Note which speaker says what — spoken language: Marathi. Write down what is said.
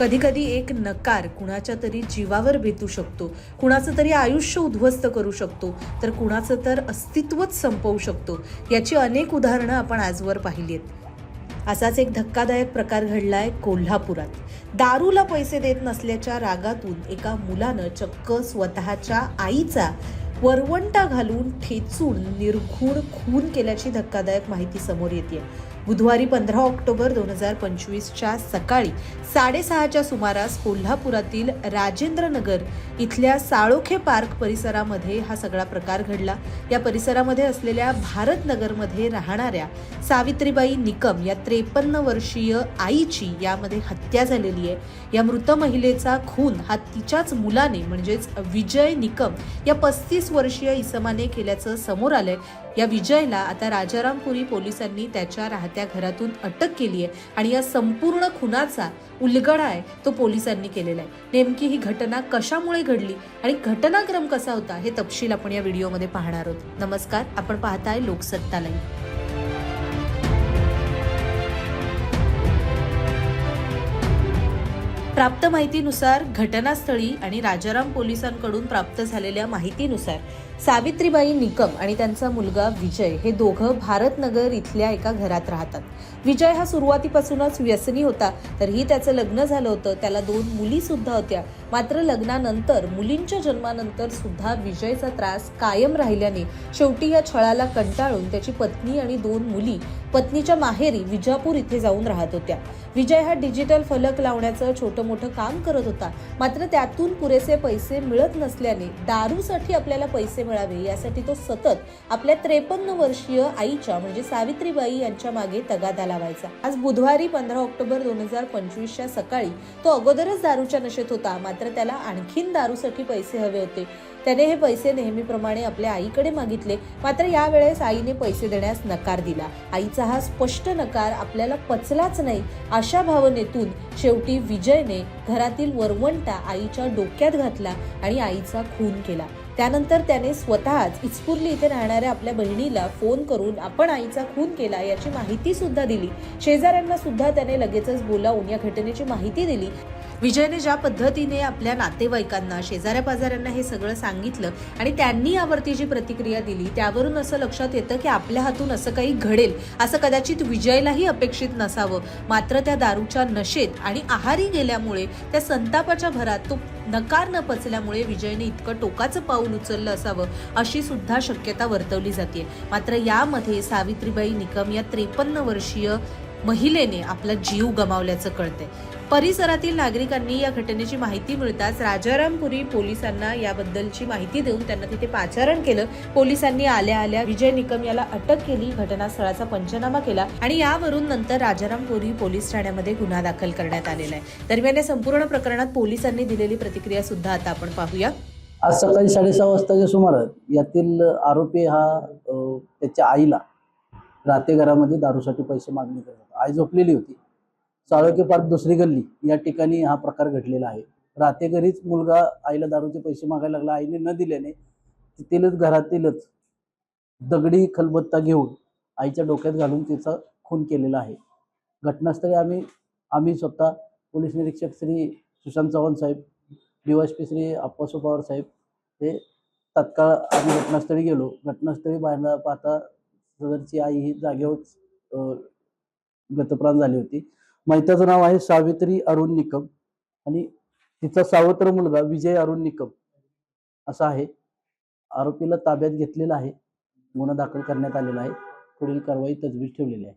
Speaker 1: कधीकधी एक नकार कुणाच्या तरी जीवावर बेतू शकतो. कुणाचं तरी आयुष्य उद्ध्वस्त करू शकतो. तर कुणाचं तर अस्तित्वच संपवू शकतो. याची अनेक उदाहरणं आपण आजवर पाहिली आहेत असाच एक धक्कादायक प्रकार घडलाय कोल्हापुरात. दारूला पैसे देत नसल्याच्या रागातून एका मुलानं चक्क स्वतःच्या आईचा वरवंटा घालून ठेचून निर्घुण खून केल्याची धक्कादायक माहिती समोर येते बुधवारी पंधरा ऑक्टोबर दोन हजार पंचवीसच्या सकाळी साडेसहाच्या सुमारास कोल्हापुरातील राजेंद्रनगर इथल्या साळोखे पार्क परिसरामध्ये हा सगळा प्रकार घडला. या परिसरामध्ये असलेल्या भारतनगरमध्ये राहणाऱ्या सावित्रीबाई निकम या त्रेपन्न वर्षीय आईची यामध्ये हत्या झालेली आहे. या मृत महिलेचा खून हा तिच्याच मुलाने म्हणजेच विजय निकम या पस्तीस वर्षीय इसमाने केल्याचं समोर आलंय. या विजयला आता राजारामपुरी पोलिसांनी त्याच्या राहत्या घरातून अटक केली आहे आणि या संपूर्ण खुनाचा उलगडा आहे तो पोलिसांनी केलेला आहे. नेमकी ही घटना कशामुळे घडली आणि घटनाक्रम कसा होता हे तपशील आपण या व्हिडिओमध्ये पाहणार आहोत. नमस्कार आपण पाहताय लोकसत्ता लाईव्ह. प्राप्त माहितीनुसार घटनास्थळी आणि राजाराम पोलिसांकडून प्राप्त झालेल्या माहितीनुसार सावित्रीबाई निकम आणि त्यांचा मुलगा विजय हे दोघं भारतनगर इथल्या एका घरात राहतात. विजय हा सुरुवातीपासूनच व्यसनी होता तरीही त्याचं लग्न झालं होतं. त्याला दोन मुली सुद्धा होत्या. मात्र लग्नानंतर मुलींच्या जन्मानंतर सुद्धा विजयचा त्रास कायम राहिल्याने शेवटी या छळाला कंटाळून त्याची पत्नी आणि दोन मुली पत्नीच्या माहेरी विजापूर इथे जाऊन राहत होत्या. विजय हा डिजिटल फलक लावण्याचं छोटं मोठं काम करत होता. मात्र त्यातून पुरेसे पैसे मिळत नसल्याने दारूसाठी आपल्याला पैसे मिळावे यासाठी तो सतत आपल्या त्रेपन्न वर्षीय आईच्या म्हणजे सावित्रीबाई यांच्या मागे तगादा लावायचा. आज बुधवारी पंधरा ऑक्टोबर दोन हजार पंचवीसच्या सकाळी तो अगोदरच दारूच्या नशेत होता. मात्र त्याला आणखीन दारूसाठी पैसे हवे होते. त्याने हे पैसे नेहमीप्रमाणे आपल्या आईकडे मागितले. मात्र यावेळेस आईने पैसे देण्यास नकार दिला. आईचा हा स्पष्ट नकार आपल्याला पचलाच नाही अशा भावनेतून शेवटी विजयने घरातील वरवंटा आईच्या डोक्यात घातला आणि आईचा खून केला. त्यानंतर त्याने स्वतःच इचपुर्ली इथे राहणाऱ्या आपल्या बहिणीला फोन करून आपण आईचा खून केला याची माहिती सुद्धा दिली. शेजाऱ्यांना सुद्धा त्याने लगेचच बोलावून या घटनेची माहिती दिली. विजयने ज्या पद्धतीने आपल्या नातेवाईकांना शेजाऱ्या पाजाऱ्यांना हे सगळं सांगितलं आणि त्यांनी यावरती जी प्रतिक्रिया दिली त्यावरून असं लक्षात येतं की आपल्या हातून असं काही घडेल असं कदाचित विजयलाही अपेक्षित नसावं. मात्र त्या दारूच्या नशेत आणि आहारी गेल्यामुळे त्या संतापाच्या भरात तो नकार न पचल्यामुळे विजयने इतकं टोकाचं पाऊल उचललं असावं अशी सुद्धा शक्यता वर्तवली जाते मात्र यामध्ये सावित्रीबाई निकम या त्रेपन्न वर्षीय महिलेने आपला जीव गमावल्याचं कळतंय. परिसरातील नागरिकांनी या घटनेची माहिती मिळताच राजारामपुरी पोलिसांना याबद्दलची माहिती देऊन त्यांना तिथे पाचारण केलं. पोलिसांनी आल्या आल्या विजय निकम याला अटक केली घटनास्थळाचा पंचनामा केला आणि यावरून नंतर राजारामपुरी पोलीस ठाण्यामध्ये गुन्हा दाखल करण्यात आलेला आहे. दरम्यान या संपूर्ण प्रकरणात पोलिसांनी दिलेली प्रतिक्रिया सुद्धा आता आपण पाहूया.
Speaker 2: आज सकाळी साडेसहा वाजताच्या सुमारास यातील आरोपी हा त्याच्या आईला राहते घरामध्ये दारूसाठी पैसे मागणी करत होता. आई झोपलेली होती. साळोके पार्क दुसरी गल्ली या ठिकाणी हा प्रकार घडलेला आहे. राहते घरीच मुलगा आईला दारूचे पैसे मागायला लागला. आईने न दिल्याने तिथेलच घरातीलच दगडी खलबत्ता घेऊन आईच्या डोक्यात घालून तिचा खून केलेला आहे. घटनास्थळी आम्ही आम्ही स्वतः पोलीस निरीक्षक श्री सुशांत चव्हाण साहेब डीवायसपी श्री अप्पासू पवार साहेब हे तत्काळ आम्ही घटनास्थळी गेलो. घटनास्थळी पाहिला पाहता सदरची आई ही जागेवरच गतप्राण झाली होती. मैताचं नाव आहे सावित्री अरुण निकम आणि तिचा सावत्र मुलगा विजय अरुण निकम असा आहे. आरोपीला ताब्यात घेतलेला आहे. गुन्हा दाखल करण्यात आलेला आहे. पुढील कारवाई तजवीज ठेवलेली आहे.